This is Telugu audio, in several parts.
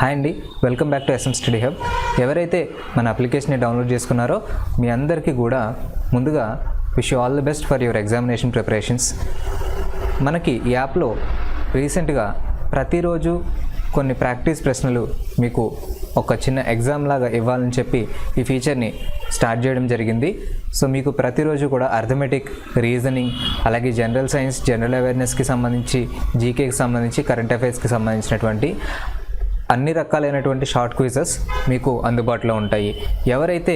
హాయ్ అండి. Welcome back to S M study hub. ఎవరైతే మన అప్లికేషన్ని డౌన్లోడ్ చేసుకున్నారో మీ అందరికీ కూడా ముందుగా wish all the best for your examination preparations. మనకి ఈ యాప్లో రీసెంట్గా ప్రతిరోజు కొన్ని ప్రాక్టీస్ ప్రశ్నలు మీకు ఒక చిన్న ఎగ్జామ్ లాగా ఇవ్వాలని చెప్పి ఈ ఫీచర్ని స్టార్ట్ చేయడం జరిగింది. సో మీకు ప్రతిరోజు కూడా అర్థమెటిక్ రీజనింగ్ అలాగే జనరల్ సైన్స్ జనరల్ అవేర్నెస్కి సంబంధించి జీకేకి సంబంధించి కరెంట్ అఫైర్స్కి సంబంధించినటువంటి అన్ని రకాలైనటువంటి షార్ట్ క్విజెస్ మీకు అందుబాటులో ఉంటాయి. ఎవరైతే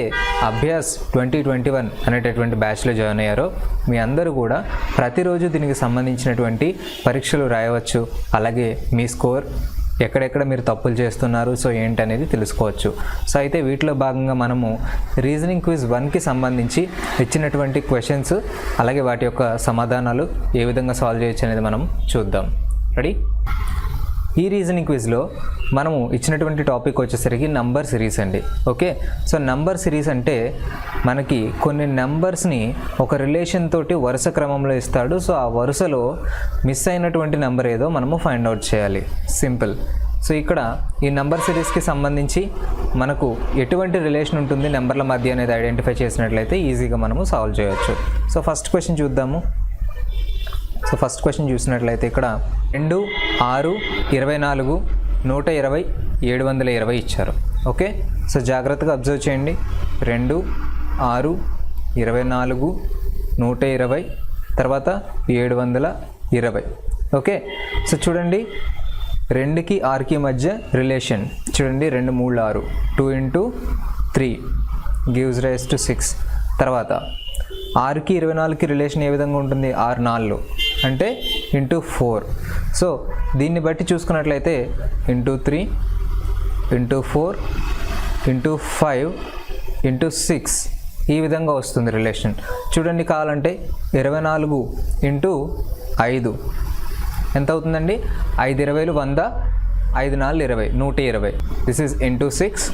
అభ్యాస్ ట్వంటీ ట్వంటీ వన్ అనేటటువంటి బ్యాచ్లో జాయిన్ అయ్యారో మీ అందరూ కూడా ప్రతిరోజు దీనికి సంబంధించినటువంటి పరీక్షలు రాయవచ్చు. అలాగే మీ స్కోర్ ఎక్కడెక్కడ మీరు తప్పులు చేస్తున్నారు సో ఏంటనేది తెలుసుకోవచ్చు. సో అయితే వీటిలో భాగంగా మనము రీజనింగ్ క్విజ్ వన్కి సంబంధించి ఇచ్చినటువంటి క్వశ్చన్స్ అలాగే వాటి యొక్క సమాధానాలు ఏ విధంగా సాల్వ్ చేయొచ్చు అనేది మనం చూద్దాం. రెడీ? ఈ రీజనింగ్ క్విజ్లో మనము ఇచ్చినటువంటి టాపిక్ వచ్చేసరికి నంబర్ సిరీస్ అండి. ఓకే సో నంబర్ సిరీస్ అంటే మనకి కొన్ని నెంబర్స్ని ఒక రిలేషన్ తోటి వరుస క్రమంలో ఇస్తాడు. సో ఆ వరుసలో మిస్ అయినటువంటి నెంబర్ ఏదో మనము ఫైండ్ అవుట్ చేయాలి. సింపుల్ సో ఇక్కడ ఈ నంబర్ సిరీస్కి సంబంధించి మనకు ఎటువంటి రిలేషన్ ఉంటుంది నెంబర్ల మధ్య అనేది ఐడెంటిఫై చేసినట్లయితే ఈజీగా మనము సాల్వ్ చేయొచ్చు. సో ఫస్ట్ క్వశ్చన్ చూద్దాము. సో ఫస్ట్ క్వశ్చన్ చూసినట్లయితే ఇక్కడ రెండు ఆరు ఇరవై నాలుగు నూట ఇరవై ఏడు వందల ఇరవై ఇచ్చారు. ఓకే? సో జాగ్రత్తగా అబ్జర్వ్ చేయండి. రెండు ఆరు ఇరవై నాలుగు నూట ఇరవై తర్వాత ఏడు వందల ఇరవై. ఓకే? సో చూడండి రెండుకి ఆరుకి మధ్య రిలేషన్ చూడండి రెండు మూడు ఆరు. Two into three gives rise to six తర్వాత ఆరుకి ఇరవై నాలుగుకి రిలేషన్ ఏ విధంగా ఉంటుంది? ఆరు నాలుగు. అంటే ఇంటూ ఫోర్. సో దీన్ని బట్టి చూసుకున్నట్లయితే into three into four into five into six ఈ విధంగా వస్తుంది రిలేషన్. చూడండి కావాలంటే ఇరవై నాలుగు ఇంటూ ఐదు. ఎంత అవుతుందండి? ఐదు ఇరవైలు వంద ఐదు నాలుగు ఇరవై నూట ఇరవై. This is into six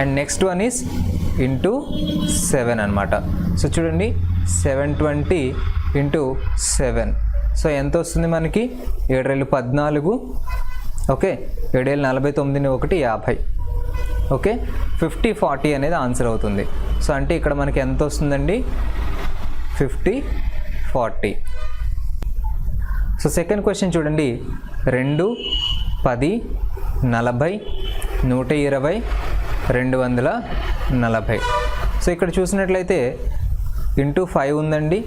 and next one is into seven అనమాట సో చూడండి seven twenty into seven. So ఎంత వస్తుంది మనకి? ఏడేళ్ళు పద్నాలుగు. ఓకే? ఏడేళ్ళు నలభై తొమ్మిదిని ఒకటి యాభై. ఓకే? ఫిఫ్టీ ఫార్టీ అనేది ఆన్సర్ అవుతుంది. సో అంటే ఇక్కడ మనకి ఎంత వస్తుందండి fifty forty. So second question చూడండి. రెండు పది నలభై నూట ఇరవై రెండు వందల నలభై. సో ఇక్కడ చూసినట్లయితే ఇంటూ ఫైవ్ ఉందండి.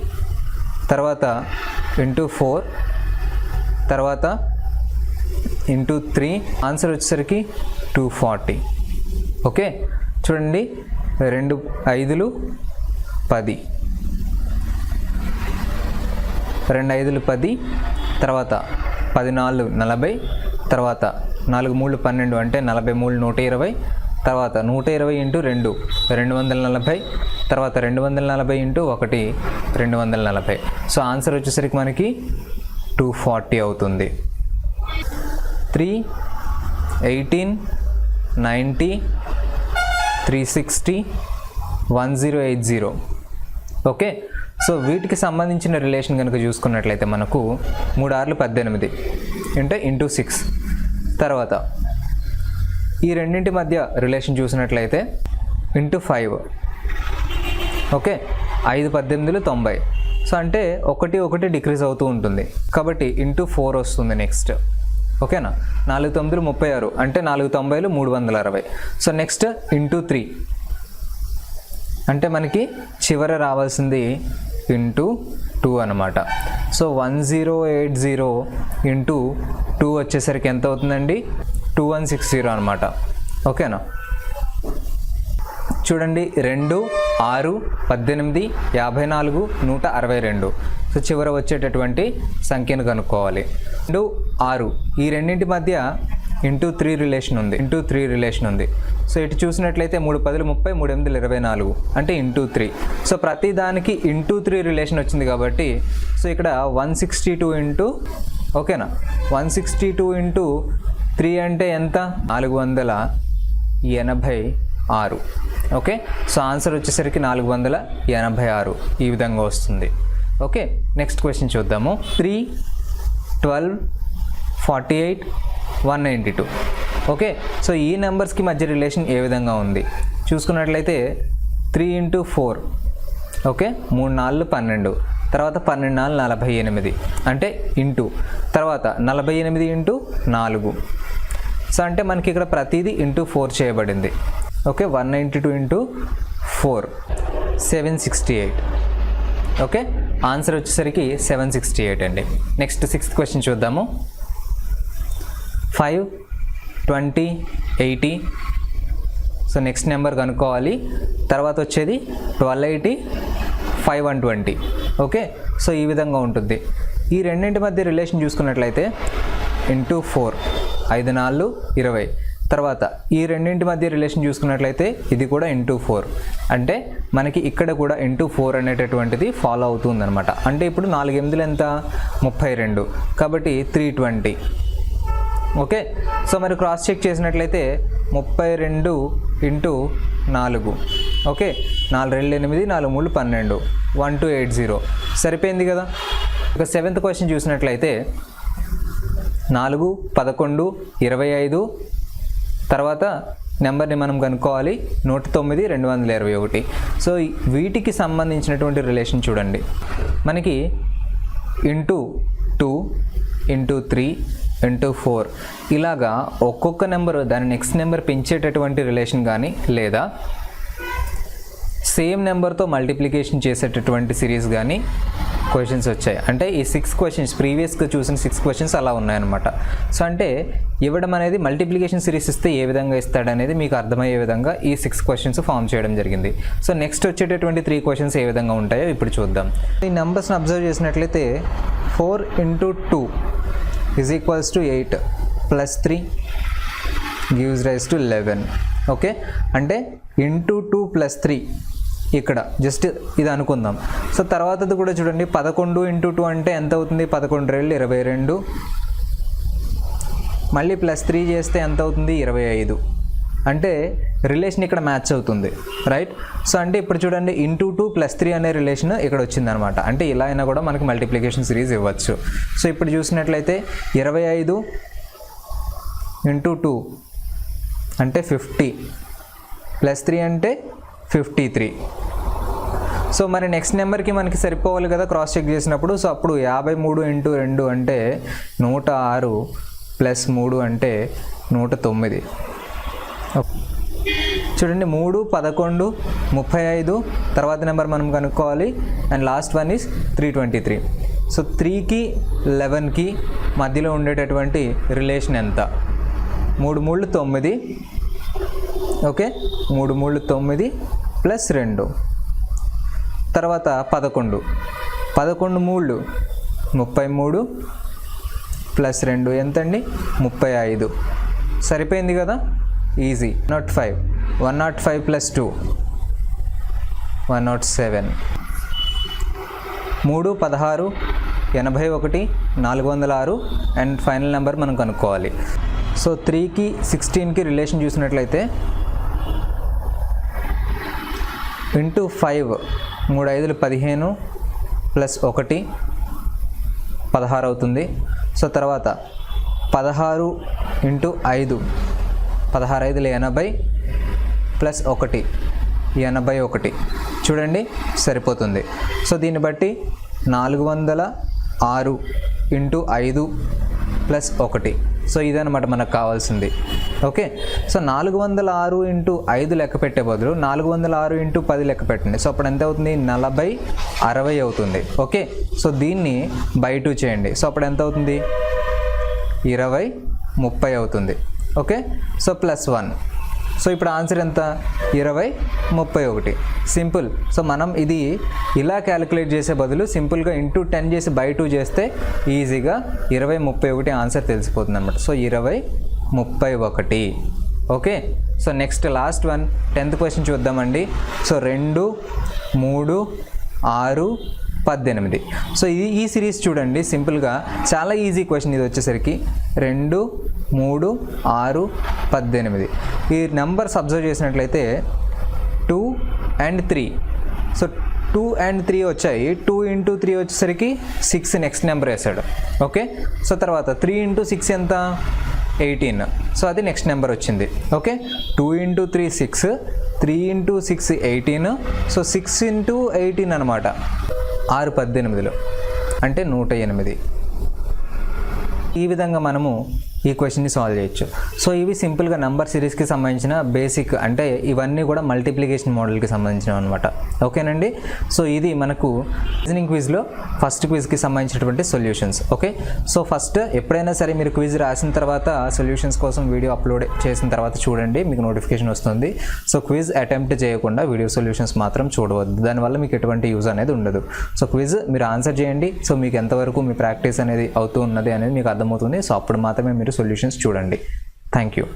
తర్వాత ఇంటూ ఫోర్ తర్వాత ఇంటూ త్రీ ఆన్సర్ వచ్చేసరికి టూ ఫార్టీ ఓకే చూడండి రెండు ఐదులు పది. రెండు ఐదులు పది తర్వాత పది నాలుగు నలభై తర్వాత నాలుగు మూడు పన్నెండు అంటే నలభై మూడు నూట ఇరవై తర్వాత నూట ఇరవై ఇంటూ రెండు రెండు వందల నలభై తర్వాత రెండు వందల నలభై ఇంటూ ఒకటి రెండు వందల నలభై. సో ఆన్సర్ వచ్చేసరికి మనకి టూ ఫార్టీ అవుతుంది. Three eighteen ninety three sixty one zero eight zero. Okay? So వీటికి సంబంధించిన రిలేషన్ కనుక చూసుకున్నట్లయితే మనకు మూడు ఆర్లు పద్దెనిమిది అంటే ఇంటూ సిక్స్. తర్వాత ఈ రెండింటి మధ్య రిలేషన్ చూసినట్లయితే ఇంటూ ఫైవ్. ఓకే? ఐదు పద్దెనిమిదిలో తొంభై. సో అంటే ఒకటి ఒకటి డిక్రీజ్ అవుతూ ఉంటుంది. కాబట్టి ఇంటూ ఫోర్ వస్తుంది నెక్స్ట్. ఓకేనా? నాలుగు తొమ్మిదిలు ముప్పై ఆరు. అంటే నాలుగు తొంభైలు మూడు వందల అరవై. So next into three. అంటే మనకి చివర రావాల్సింది ఇంటూ టూ అనమాట so one zero eight zero into two వచ్చేసరికి ఎంత అవుతుందండి? టూ వన్ సిక్స్ జీరో అనమాట ఓకేనా? చూడండి రెండు ఆరు పద్దెనిమిది యాభై నాలుగు నూట అరవై రెండు. సో చివర వచ్చేటటువంటి సంఖ్యను కనుక్కోవాలి. రెండు ఆరు. ఈ రెండింటి మధ్య ఇంటూ త్రీ రిలేషన్ ఉంది. ఇంటూ త్రీ రిలేషన్ ఉంది. సో ఇటు చూసినట్లయితే మూడు పదులు ముప్పై మూడు ఎనిమిది ఇరవై నాలుగు. అంటే ఇంటూ త్రీ సో ప్రతి దానికి ఇంటూ త్రీ రిలేషన్ వచ్చింది కాబట్టి సో ఇక్కడ వన్ సిక్స్టీ టూ ఇంటూ ఓకేనా one sixty two into three అంటే ఎంత? నాలుగు వందల ఎనభై ఆరు. ఓకే? సో ఆన్సర్ వచ్చేసరికి నాలుగు వందల ఎనభై ఆరు. ఈ విధంగా వస్తుంది. ఓకే? నెక్స్ట్ క్వశ్చన్ చూద్దాము. Three twelve forty eight one ninety two. Okay? So ఈ నెంబర్స్కి మధ్య రిలేషన్ ఏ విధంగా ఉంది? చూసుకున్నట్లయితే త్రీ ఇంటూ ఫోర్. ఓకే? మూడు నాలుగు పన్నెండు. తర్వాత పన్నెండు నాలుగు నలభై ఎనిమిది. అంటే ఇంటూ. తర్వాత నలభై ఎనిమిది ఇంటూ నాలుగు. సో అంటే మనకి ఇక్కడ ప్రతిదీ ఇంటూ ఫోర్ చేయబడింది. Okay one ninety two into four seven sixty eight okay answer వచ్చేసరికి సెవెన్ సిక్స్టీ ఎయిట్ అండి. నెక్స్ట్ సిక్స్త్ క్వశ్చన్ చూద్దాము. Five twenty eighty so next number కనుక్కోవాలి. తర్వాత వచ్చేది twelve eighty five one twenty okay so ఈ విధంగా ఉంటుంది. ఈ రెండింటి మధ్య రిలేషన్ చూసుకున్నట్లయితే ఇంటూ ఫోర్ ఐదు నాలుగు ఇరవై. తర్వాత ఈ రెండింటి మధ్య రిలేషన్ చూసుకున్నట్లయితే ఇది కూడా ఇంటూ ఫోర్ అంటే మనకి ఇక్కడ కూడా ఇంటూ ఫోర్ అనేటటువంటిది ఫాలో అవుతుందన్నమాట. అంటే ఇప్పుడు నాలుగు ఎనిమిదిలు ఎంత? ముప్పై రెండు. కాబట్టి త్రీ ట్వంటీ ఓకే? సో మరి క్రాస్ చెక్ చేసినట్లయితే ముప్పై రెండు ఇంటూ నాలుగు. ఓకే? నాలుగు రెండు ఎనిమిది నాలుగు మూడు పన్నెండు. వన్ టూ ఎయిట్ జీరో సరిపోయింది కదా? ఇక సెవెంత్ క్వశ్చన్ చూసినట్లయితే నాలుగు పదకొండు ఇరవై ఐదు తర్వాత నెంబర్ని మనం కనుక్కోవాలి. నూట తొమ్మిది రెండు వందల ఇరవై ఒకటి. సో వీటికి సంబంధించినటువంటి రిలేషన్ చూడండి. మనకి into two into three into four. ఇలాగా ఒక్కొక్క నెంబర్ దాని నెక్స్ట్ నెంబర్ పెంచేటటువంటి రిలేషన్ కానీ లేదా సేమ్ నెంబర్తో మల్టిప్లికేషన్ చేసేటటువంటి సిరీస్ కానీ క్వశ్చన్స్ వచ్చాయి. అంటే ఈ సిక్స్ క్వశ్చన్స్ ప్రీవియస్గా చూసిన సిక్స్ క్వశ్చన్స్ అలా ఉన్నాయన్నమాట. సో అంటే ఇవ్వడం అనేది మల్టిప్లికేషన్ సిరీస్ ఇస్తే ఏ విధంగా ఇస్తాడనేది మీకు అర్థమయ్యే విధంగా ఈ సిక్స్ క్వశ్చన్స్ ఫామ్ చేయడం జరిగింది. సో నెక్స్ట్ వచ్చేటటువంటి త్రీ క్వశ్చన్స్ ఏ విధంగా ఉంటాయో ఇప్పుడు చూద్దాం. ఈ నెంబర్స్ని అబ్జర్వ్ చేసినట్లయితే four into two is equals to eight plus three gives rise to eleven okay అంటే ఇంటూ టూ ప్లస్ త్రీ ఇక్కడ. జస్ట్ ఇది అనుకుందాం. సో తర్వాతది కూడా చూడండి పదకొండు ఇంటూ టూ అంటే ఎంత అవుతుంది? పదకొండు రెండు ఇరవై రెండు. మళ్ళీ ప్లస్ త్రీ చేస్తే ఎంత అవుతుంది? ఇరవై ఐదు. అంటే రిలేషన్ ఇక్కడ మ్యాచ్ అవుతుంది రైట్? సో అంటే ఇప్పుడు చూడండి ఇంటూ టూ ప్లస్ త్రీ అనే రిలేషన్ ఇక్కడ వచ్చిందనమాట. అంటే ఇలా అయినా కూడా మనకి మల్టిప్లికేషన్ సిరీస్ ఇవ్వచ్చు. సో ఇప్పుడు చూసినట్లయితే ఇరవై ఐదు ఇంటూ టూ అంటే ఫిఫ్టీ. ప్లస్ త్రీ అంటే ఫిఫ్టీ త్రీ. సో మరి నెక్స్ట్ నెంబర్కి మనకి సరిపోవాలి కదా క్రాస్ చెక్ చేసినప్పుడు. సో అప్పుడు యాభై మూడు ఇంటూ రెండు అంటే నూట ఆరు ప్లస్ మూడు అంటే నూట తొమ్మిది. చూడండి మూడు పదకొండు ముప్పై ఐదు. తర్వాత నెంబర్ మనం కనుక్కోవాలి. And last one is three twenty three. So త్రీకి లెవెన్కి మధ్యలో ఉండేటటువంటి రిలేషన్ ఎంత? మూడు మూడు తొమ్మిది. ఓకే? మూడు మూడు తొమ్మిది. ప్లస్ రెండు. తర్వాత పదకొండు. పదకొండు మూడు ముప్పై మూడు ప్లస్ రెండు ఎంతండి? ముప్పై ఐదు. సరిపోయింది కదా? Easy. Not five. One not five plus two. One not seven. మూడు పదహారు ఎనభై ఒకటి నాలుగు వందల ఆరు. అండ్ ఫైనల్ నెంబర్ మనం కనుక్కోవాలి. సో త్రీకి సిక్స్టీన్కి రిలేషన్ చూసినట్లయితే ఇంటూ ఫైవ్ మూడు ఐదులు పదిహేను ప్లస్ ఒకటి పదహారు అవుతుంది. సో తర్వాత పదహారు ఇంటూ ఐదు పదహారు ఐదులు ఎనభై ప్లస్ ఒకటి ఎనభై ఒకటి. చూడండి సరిపోతుంది. సో దీన్ని బట్టి నాలుగు వందల ఆరు ఇంటూ ఐదు ప్లస్ ఒకటి. సో ఇదనమాట మనకు కావాల్సింది. ఓకే. సో నాలుగు వందల ఆరు ఇంటూ ఐదు లెక్క పెట్టే బదులు నాలుగు వందల ఆరు ఇంటూ పది లెక్క పెట్టండి. సో అప్పుడు ఎంత అవుతుంది? నలభై అరవై అవుతుంది. ఓకే. సో దీన్ని బై టూ చేయండి. సో అప్పుడు ఎంత అవుతుంది? ఇరవై ముప్పై అవుతుంది. Okay. So plus one. So ఇప్పుడు ఆన్సర్ ఎంత? ఇరవై ముప్పై ఒకటి. సింపుల్. సో మనం ఇది ఇలా క్యాలిక్యులేట్ చేసే బదులు సింపుల్గా ఇంటూ టెన్ చేసి బై టూ చేస్తే ఈజీగా ఇరవై ముప్పై ఒకటి ఆన్సర్ తెలిసిపోతుంది అనమాట సో ఇరవై ముప్పై ఒకటి. Okay? So next last one. Tenth question చూద్దామండి. సో రెండు మూడు ఆరు పద్దెనిమిది. సో ఇది ఈ సిరీస్ చూడండి సింపుల్గా. చాలా ఈజీ క్వశ్చన్ ఇది వచ్చేసరికి. రెండు మూడు ఆరు పద్దెనిమిది. ఈ నెంబర్స్ అబ్జర్వ్ చేసినట్లయితే two and three. So two and three వచ్చాయి. టూ ఇంటూ త్రీ వచ్చేసరికి సిక్స్ నెక్స్ట్ నెంబర్ వేసాడు. ఓకే? సో తర్వాత త్రీ ఇంటూ సిక్స్ ఎంత? ఎయిటీన్ సో అది నెక్స్ట్ నెంబర్ వచ్చింది. Okay two into three six three into six eighteen so six into eighteen అనమాట ఆరు పద్దెనిమిదిలో. అంటే నూట ఎనిమిది. ఈ విధంగా మనము ఈ క్వశ్చన్ని సాల్వ్ చేయొచ్చు. సో ఇవి సింపుల్గా నంబర్ సిరీస్కి సంబంధించిన బేసిక్ అంటే ఇవన్నీ కూడా మల్టిప్లికేషన్ మోడల్కి సంబంధించినవి అనమాట ఓకేనండి? సో ఇది మనకు రీజనింగ్ క్విజ్లో ఫస్ట్ క్విజ్కి సంబంధించినటువంటి సొల్యూషన్స్ ఓకే? సో ఫస్ట్ ఎప్పుడైనా సరే మీరు క్విజ్ రాసిన తర్వాత సొల్యూషన్స్ కోసం వీడియో అప్లోడ్ చేసిన తర్వాత చూడండి మీకు నోటిఫికేషన్ వస్తుంది. సో క్విజ్ అటెంప్ట్ చేయకుండా వీడియో సొల్యూషన్స్ మాత్రం చూడవద్దు. దానివల్ల మీకు ఎటువంటి యూజ్ అనేది ఉండదు. సో క్విజ్ మీరు ఆన్సర్ చేయండి. సో మీకు ఎంతవరకు మీ ప్రాక్టీస్ అనేది అవుతూ ఉన్నది అనేది మీకు అర్థమవుతుంది. సో అప్పుడు మాత్రమే మీరు సొల్యూషన్స్ చూడండి. Thank you.